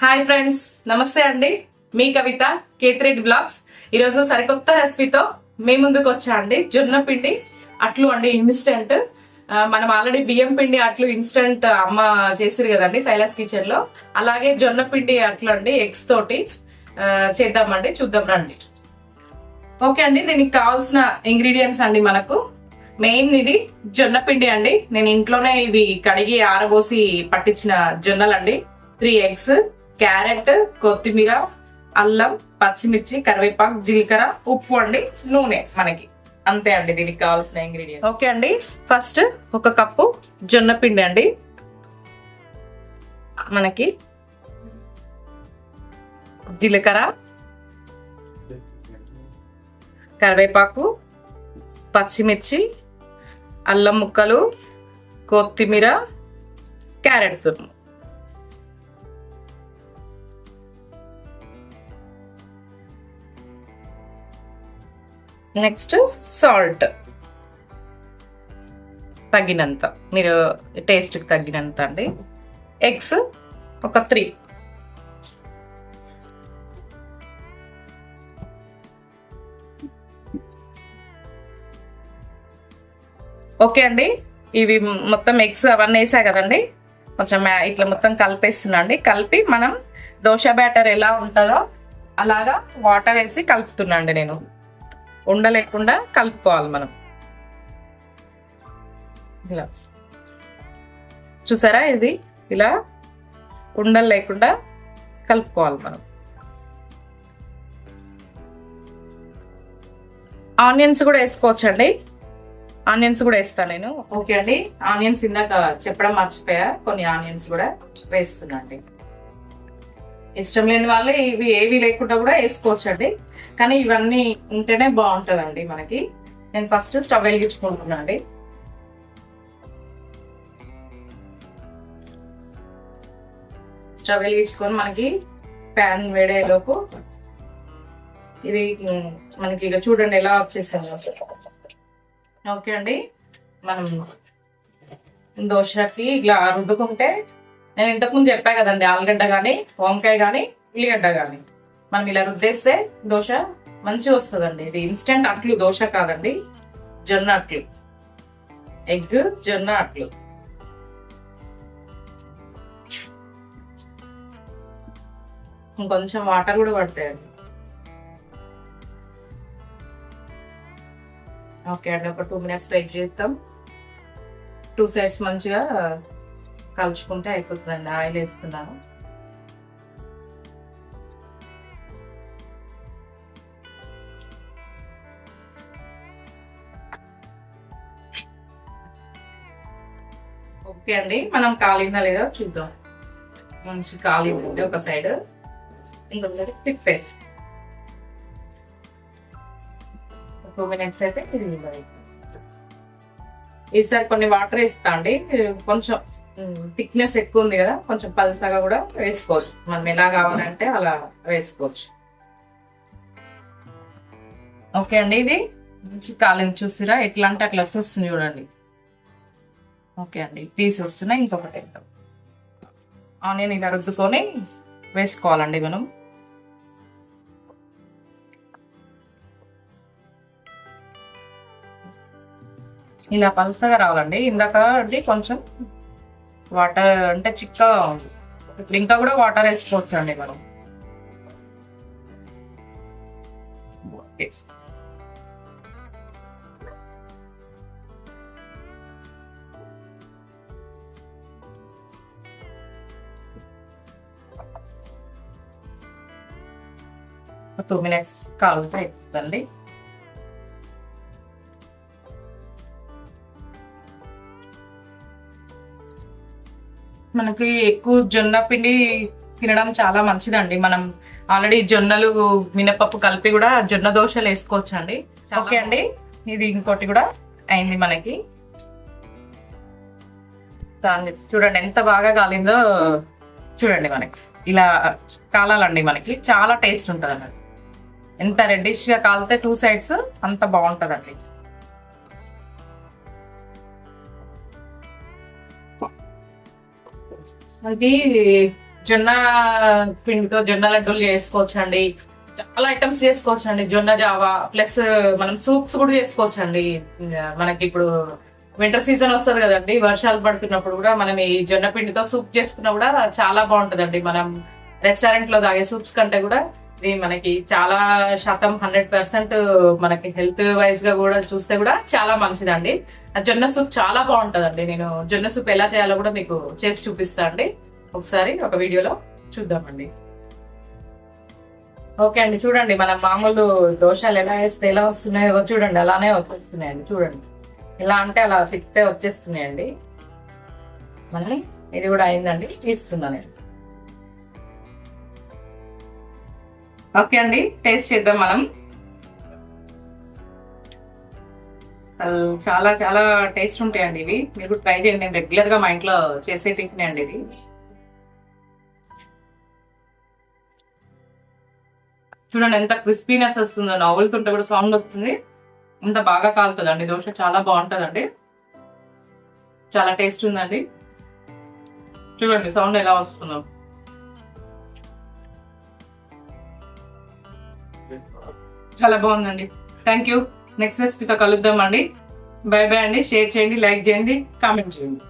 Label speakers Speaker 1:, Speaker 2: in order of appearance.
Speaker 1: Hi friends నమస్తే అండి. మీ కవిత Kethireddy blogs ఈరోజు సరికొత్త రెసిపీతో మీ ముందుకు వచ్చా అండి. జొన్న పిండి అట్లు అండి ఇన్స్టెంట్ మనం ఆల్రెడీ బియ్యం పిండి అట్లు ఇన్స్టెంట్ అమ్మ చేసిరు కదండి సైలాస్ కిచెన్లో. అలాగే జొన్న పిండి అట్లు అండి ఎగ్స్ తోటి చేద్దామండి చూద్దాం రండి. ఓకే అండి దీనికి కావాల్సిన ఇంగ్రీడియంట్స్ అండి మనకు. మెయిన్ ఇది జొన్న పిండి అండి. నేను ఇంట్లోనే ఇవి కడిగి ఆరబోసి పట్టించిన జొన్నలండి. త్రీ ఎగ్స్ క్యారెట్ కొత్తిమీర అల్లం పచ్చిమిర్చి కరివేపాకు జీలకర్ర ఉప్పు అండి నూనె మనకి. అంతే అండి దీనికి కావాల్సిన ఇంగ్రీడియంట్స్ ఓకే అండి. ఫస్ట్ ఒక కప్పు జొన్న పిండి అండి. మనకి జీలకర్ర కరివేపాకు పచ్చిమిర్చి అల్లం ముక్కలు కొత్తిమీర క్యారెట్ తురుము. Next salt. తగినంత. మీరు టేస్ట్కి తగినంత అండి. ఎగ్స్ ఒక త్రీ. ఓకే అండి. ఇవి మొత్తం ఎగ్స్ అవన్నీ వేసా కదండి. కొంచెం ఇట్లా మొత్తం కలిపేస్తున్నా అండి. కలిపి మనం దోశ బ్యాటర్ ఎలా ఉంటుందో అలాగా వాటర్ వేసి కలుపుతున్నా అండి నేను. ఉండలేకుండా కలుపుకోవాలి మనం. ఇలా. చూసారా ఇది? ఇలా ఉండలు లేకుండా కలుపుకోవాలి మనం. ఆనియన్స్ కూడా వేసుకోవచ్చండి. ఆనియన్స్ కూడా వేస్తాను నేను. ఓకే అండి. ఆనియన్స్ ఇందాక చెప్పడం మర్చిపోయా. కొన్ని ఆనియన్స్ కూడా వేస్తున్నా అండి ఇష్టం లేని వాళ్ళు ఇవి ఏవి లేకుండా కూడా వేసుకోవచ్చు అండి కానీ ఇవన్నీ ఉంటేనే బాగుంటుందండి మనకి. నేను ఫస్ట్ స్టవ్ వెలిగించుకుంటున్నా అండి స్టవ్ వెలిగించుకొని మనకి ప్యాన్ వేడేలోపు ఇది మనకి ఇక చూడండి ఎలా వచ్చేసింది. ఓకే అండి. మనం దోశకి ఇలా రుద్దుకుంటే నేను ఇంతకుముందు చెప్పా కదండి ఆలుగడ్డ కానీ వంకాయ కానీ ఉల్లిగడ్డ కానీ మనం ఇలా రుద్దేస్తే దోశ మంచిగా వస్తుందండి. ఇది ఇన్స్టెంట్ అట్లు దోశ కాదండి జొన్న అట్లు. ఎగ్ జొన్న అట్లు. ఇంకొంచెం వాటర్ కూడా పడతాయండి. ఓకే అండి ఒక టూ మినిట్స్ వెయిట్ చేస్తాం టూ సైడ్స్ మంచిగా కలుచుకుంటే అయిపోతుందండి ఆయిల్ వేస్తున్నాను. ఓకే అండి మనం కాలిందా లేదో చూద్దాం. మంచి కాలి ఉంది ఒక సైడ్. ఇంకొకటి తిప్పేసి టూ మినిట్స్ అయితే ఇది ఈసారి కొన్ని వాటర్ వేస్తా అండి కొంచెం థిక్నెస్ ఎక్కువ ఉంది కదా కొంచెం పల్సగా కూడా వేసుకోవచ్చు. మనం ఎలా కావాలంటే అలా వేసుకోవచ్చు. ఓకే అండి ఇది? మంచి కాలింగ్ చూసిరా? ఎట్లా అంటే అట్లా వస్తుంది చూడండి. ఓకే అండి తీసి వస్తున్నా ఇంకొకటి ఆనియన్ ఇలా రుద్దుకొని వేసుకోవాలండి మనం. ఇలా పలుసగా రావాలండి. ఇందాక అంటే కొంచెం వాటర్ అంటే చిక్కగా ఉంది ఇప్పుడు ఇంకా కూడా వాటర్ వేసుకోవచ్చు అండి మనం. టూ మినిట్స్ కాలుతో అయిపోతుందండి మనకి ఎక్కువ జొన్న పిండి తినడం చాలా మంచిదండి. మనం ఆల్రెడీ జొన్నలు మినపప్పు కలిపి కూడా జొన్న దోశలు వేసుకోవచ్చు అండి ఓకే అండి. ఇది ఇంకోటి కూడా అయింది మనకి. చూడండి ఎంత బాగా కాలిందో చూడండి మనకి. ఇలా కాలాలండి మనకి. చాలా టేస్ట్ ఉంటుంది అన్నది ఎంత రెడ్డిష్గా కాలితే టూ సైడ్స్ అంత బాగుంటదండి. అది జొన్న పిండితో జొన్న లడ్డూలు చేసుకోవచ్చు అండి చాలా ఐటమ్స్ చేసుకోవచ్చు అండి జొన్న జావా ప్లస్ మనం సూప్స్ కూడా చేసుకోవచ్చు అండి మనకి ఇప్పుడు వింటర్ సీజన్ వస్తుంది కదండి వర్షాలు పడుతున్నప్పుడు కూడా మనం ఈ జొన్న పిండితో సూప్ చేసుకున్నా కూడా చాలా బాగుంటుందండి. మనం రెస్టారెంట్లో తాగే సూప్స్ కంటే కూడా ఇది మనకి చాలా శాతం హండ్రెడ్ పర్సెంట్ మనకి హెల్త్ వైజ్గా కూడా చూస్తే కూడా చాలా మంచిదండి. జొన్న సూప్ చాలా బాగుంటుందండి. నేను జొన్న సూప్ ఎలా చేయాలో కూడా మీకు చేసి చూపిస్తా అండి. ఒకసారి ఒక వీడియోలో చూద్దామండి. ఓకే అండి చూడండి. మనం మామూలు దోషాలు ఎలా వేస్తే ఎలా వస్తున్నాయో చూడండి. అలానే వచ్చేస్తున్నాయండి. చూడండి. ఎలా అంటే అలా తిప్పితే వచ్చేస్తున్నాయండి. మళ్ళీ ఇది కూడా అయిందండి. తీస్తున్నా నేను. ఓకే అండి టేస్ట్ చేద్దాం మనం. అసలు చాలా చాలా టేస్ట్ ఉంటాయండి ఇవి. మీరు కూడా ట్రై చేయండి. నేను రెగ్యులర్గా మా ఇంట్లో చేసే టిఫిన్ అండి ఇది. చూడండి ఎంత క్రిస్పీనెస్ వస్తుందో. నవ్వులుతుంటే కూడా సౌండ్ వస్తుంది. ఇంత బాగా కాలుతుందండి. దోశ చాలా బాగుంటుందండి. చాలా టేస్ట్ ఉందండి. చూడండి సౌండ్ ఎలా వస్తుందో. చాలా బాగుందండి. థ్యాంక్ యూ నెక్స్ట్ రెసిపీతో కలుద్దామండి. బై బై అండి. షేర్ చేయండి లైక్ చేయండి కామెంట్ చేయండి.